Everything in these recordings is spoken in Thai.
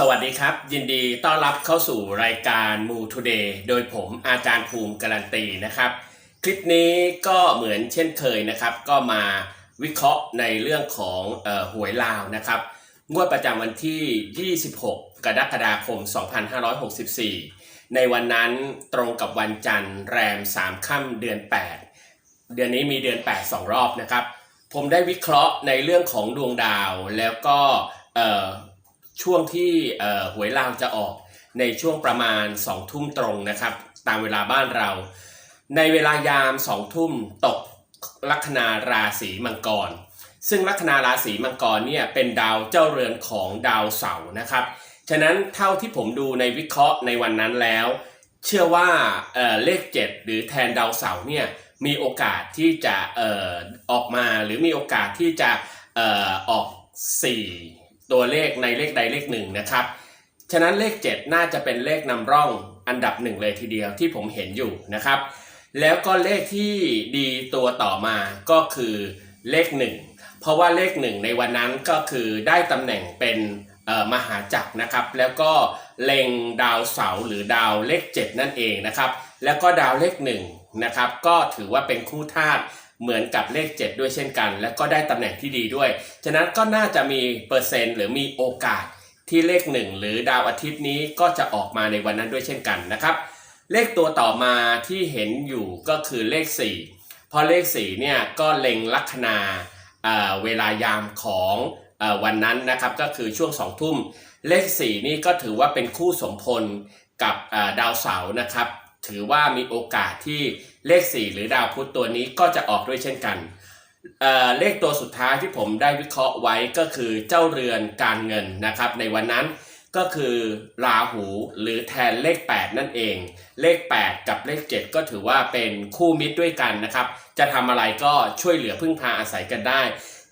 สวัสดีครับ ยินดีต้อนรับเข้าสู่รายการ m o Today โดยผมอาจารย์ภูมิการันตีนะครับ คลิปนี้ก็เหมือนเช่นเคยนะครับ ก็มาวิเคราะห์ในเรื่องของออหวยลาวนะครับ งวดประจำวันที่ 26 กรกฎาคม 2564 ในวันนั้นตรงกับวันจันทร์แรม 3 ค่ำเดือน 8 เดือนนี้มีเดือน 8 2 รอบนะครับ ผมได้วิเคราะห์ในเรื่องของดวงดาวแล้วก็ ช่วงที่หวยลาวจะออกในช่วงประมาณ2ทุ่มตรงนะครับ ตามเวลาบ้านเรา ในเวลายาม2ทุ่มตกลัคนาราศีมังกร ซึ่งลัคนาราศีมังกรเนี่ยเป็นดาวเจ้าเรือนของดาวเสาร์นะครับ ฉะนั้นเท่าที่ผมดูในวิเคราะห์ในวันนั้นแล้ว เชื่อว่าเเลข 7 หรือแทนดาวเสาร์เนี่ยมีโอกาสที่จะออออกมาหรือมีโอกาสที่จะออออก 4 ตัวเลขในเลขใดเลขหนึ่งนะครับ ฉะนั้นเลข 7 น่าจะเป็นเลขนำร่องอันดับหนึ่งเลยทีเดียวที่ผมเห็นอยู่นะครับ แล้วก็เลขที่ดีตัวต่อมาก็คือเลข 1 เพราะว่าเลข 1 ในวันนั้นก็คือได้ตำแหน่งเป็นมหาจักรนะครับ แล้วก็เล็งดาวเสาร์หรือดาวเลข 7 นั่นเองนะครับ แล้วก็ดาวเลข1นะครับก็ถือว่าเป็นคู่ธาตุ เหมือนกับเลข 7 ด้วยเช่นกัน และก็ได้ตำแหน่งที่ดีด้วย ฉะนั้นก็น่าจะมีเปอร์เซ็นต์หรือมีโอกาสที่เลข 1 หรือดาวอาทิตย์นี้ก็จะออกมาในวันนั้นด้วยเช่นกันนะครับ เลขตัวต่อมาที่เห็นอยู่ก็คือเลข 4 เพราะเลข4เนี่ยก็เล็งลัคนาเเวลายามของอวันนั้นนะครับก็คือช่วงสองทุ่ม เลข 4 นี่ก็ถือว่าเป็นคู่สมพลกับดาวเสาร์นะครับ ถือว่ามีโอกาสที่เลข 4 หรือดาวพุธตัวนี้ก็จะออกด้วยเช่นกันเเลขตัวสุดท้ายที่ผมได้วิเคราะห์ไว้ก็คือเจ้าเรือนการเงินนะครับ ในวันนั้นก็คือราหูหรือแทนเลข 8 นั่นเอง เลข 8 กับเลข 7 ก็ถือว่าเป็นคู่มิตรด้วยกันนะครับ จะทำอะไรก็ช่วยเหลือพึ่งพาอาศัยกันได้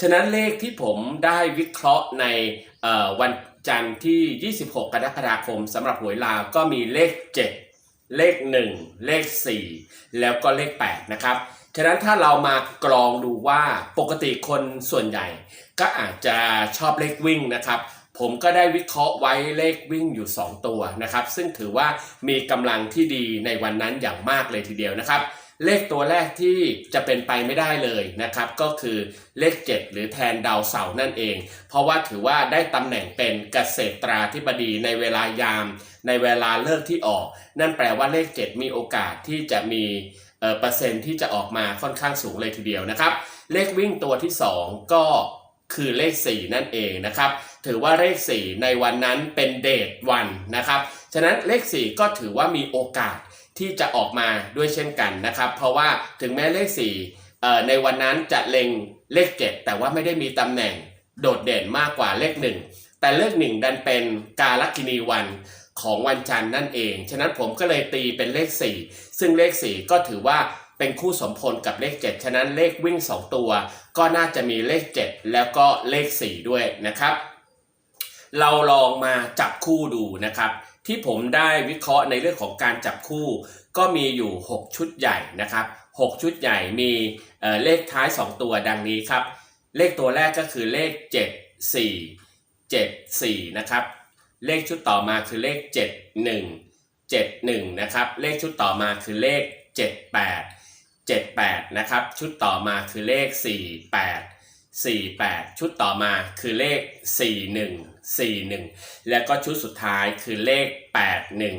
ฉะนั้นเลขที่ผมได้วิเคราะห์ในวันจันทร์ที่ 26 กรกฎาคมสำหรับหวยลาวก็มีเลข 7 เลข 1 เลข 4 แล้วก็เลข 8 นะครับฉะนั้นถ้าเรามากรองดูว่าปกติคนส่วนใหญ่ ก็อาจจะชอบเลขวิ่งนะครับ ผมก็ได้วิเคราะห์ไว้เลขวิ่งอยู่ 2 ตัวนะครับ ซึ่งถือว่ามีกำลังที่ดีในวันนั้นอย่างมากเลยทีเดียวนะครับ เลขตัวแรกที่จะเป็นไปไม่ได้เลยนะครับ ก็คือเลข 7 หรือแทนดาวเสาร์นั่นเอง เพราะว่าถือว่าได้ตำแหน่งเป็นเกษตราธิบดีในเวลายาม ในเวลาเลิกที่ออก นั่นแปลว่าเลข 7 มีโอกาสที่จะมีเออเปอร์เซ็นต์ที่จะออกมาค่อนข้างสูงเลยทีเดียวนะครับ เลขวิ่งตัวที่ 2 ก็คือเลข 4 นั่นเองนะครับ ถือว่าเลข 4 ในวันนั้นเป็นเดทวันนะครับ ฉะนั้นเลข 4 ก็ถือว่ามีโอกาส ที่จะออกมาด้วยเช่นกันนะครับ เพราะว่าถึงแม้เลข4ในวันนั้นจะเล็งเลข 7 แต่ว่าไม่ได้มีตำแหน่งโดดเด่นมากกว่าเลข 1 แต่เลข 1 ดันเป็นกาลกินีวันของวันจันทร์นั่นเอง ฉะนั้นผมก็เลยตีเป็นเลข 4 ซึ่งเลข 4 ก็ถือว่าเป็นคู่สมพลกับเลข 7 ฉะนั้นเลขวิ่ง 2 ตัว ก็น่าจะมีเลข 7 แล้วก็เลข 4 ด้วยนะครับ เราลองมาจับคู่ดูนะครับ ที่ผมได้วิเคราะห์ในเรื่องของการจับคู่ ก็มีอยู่ 6 ชุดใหญ่นะครับ 6 ชุดใหญ่มีเเลขท้าย 2 ตัวดังนี้ครับ เลขตัวแรกก็คือเลข 7 4 7 4 นะครับ เลขชุดต่อมาคือเลข 7 1 7 1 นะครับ เลขชุดต่อมาคือเลข 7 8 78 นะครับ ชุดต่อมาคือเลข 48 48 ชุดต่อมาคือเลข 41 41 แล้วก็ชุดสุดท้ายคือเลข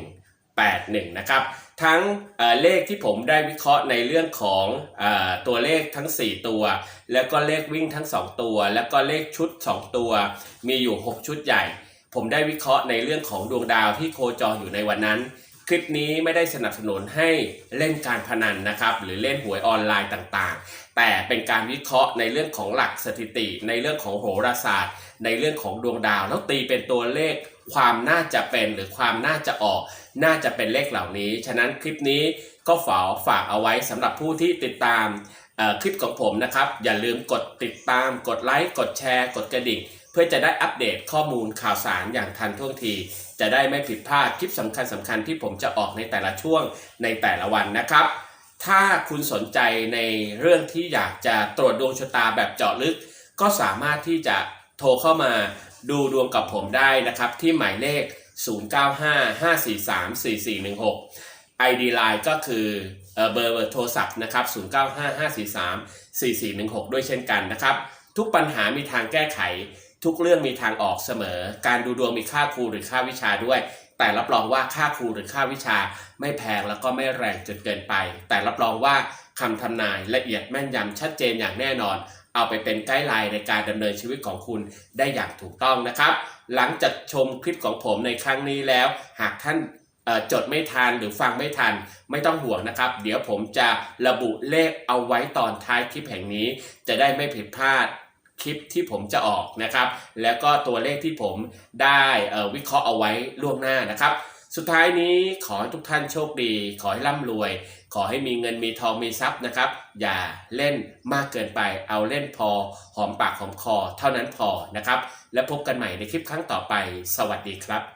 81 81 นะครับ ทั้งเอ่อเลขที่ผมได้วิเคราะห์ในเรื่องของเออตัวเลขทั้ง 4 ตัว แล้วก็เลขวิ่งทั้ง 2 ตัว แล้วก็เลขชุด 2 ตัว มีอยู่ 6 ชุดใหญ่ ผมได้วิเคราะห์ในเรื่องของดวงดาวที่โคจรอยู่ในวันนั้น คลิปนี้ไม่ได้สนับสนุนให้เล่นการพนันนะครับ หรือเล่นหวยออนไลน์ต่างๆ แต่เป็นการวิเคราะห์ในเรื่องของหลักสถิติ ในเรื่องของโหราศาสตร์ ในเรื่องของดวงดาว แล้วตีเป็นตัวเลขความน่าจะเป็นหรือความน่าจะออก น่าจะเป็นเลขเหล่านี้ ฉะนั้นคลิปนี้ก็ฝาฝากเอาไว้สำหรับผู้ที่ติดตามคลิปของผมนะครับ อย่าลืมกดติดตามกดไลค์กดแชร์ กดกระดิ่ง พื่อจะได้อัปเดตข้อมูลข่าวสารอย่างทันท่วงที จะได้ไม่ผิดพลาดคลิปสำคัญสำคัญที่ผมจะออกในแต่ละช่วงในแต่ละวันนะครับ ถ้าคุณสนใจในเรื่องที่อยากจะตรวจดวงชะตาแบบเจาะลึก ก็สามารถที่จะโทรเข้ามาดูดวงกับผมได้นะครับ ที่หมายเลข 0955434416 ID Line ก็คือเอ่อเบอร์เบอร์โทรศัพท์นะครับ 0955434416 ด้วยเช่นกันนะครับ ทุกปัญหามีทางแก้ไข ทุกเรื่องมีทางออกเสมอ การดูดวงมีค่าครูหรือค่าวิชาด้วย แต่รับรองว่าค่าครูหรือค่าวิชา ไม่แพงแล้วก็ไม่แรงจนเกินไป แต่รับรองว่าคำทำนายละเอียดแม่นยำชัดเจนอย่างแน่นอน เอาไปเป็นไกด์ไลน์ในการดำเนินชีวิตของคุณได้อย่างถูกต้องนะครับ หลังจากชมคลิปของผมในครั้งนี้แล้ว หากท่านจดไม่ทันหรือฟังไม่ทันไม่ต้องห่วงนะครับ เดี๋ยวผมจะระบุเลขเอาไว้ตอนท้ายคลิปแห่งนี้ จะได้ไม่ผิดพลาด คลิปที่ผมจะออกนะครับ แล้วก็ตัวเลขที่ผมได้วิเคราะห์เอาไว้ล่วงหน้านะครับ สุดท้ายนี้ขอให้ทุกท่านโชคดี ขอให้ร่ำรวย ขอให้มีเงินมีทองมีทรัพย์นะครับ อย่าเล่นมากเกินไป เอาเล่นพอหอมปากหอมคอเท่านั้นพอนะครับ และพบกันใหม่ในคลิปครั้งต่อไป สวัสดีครับ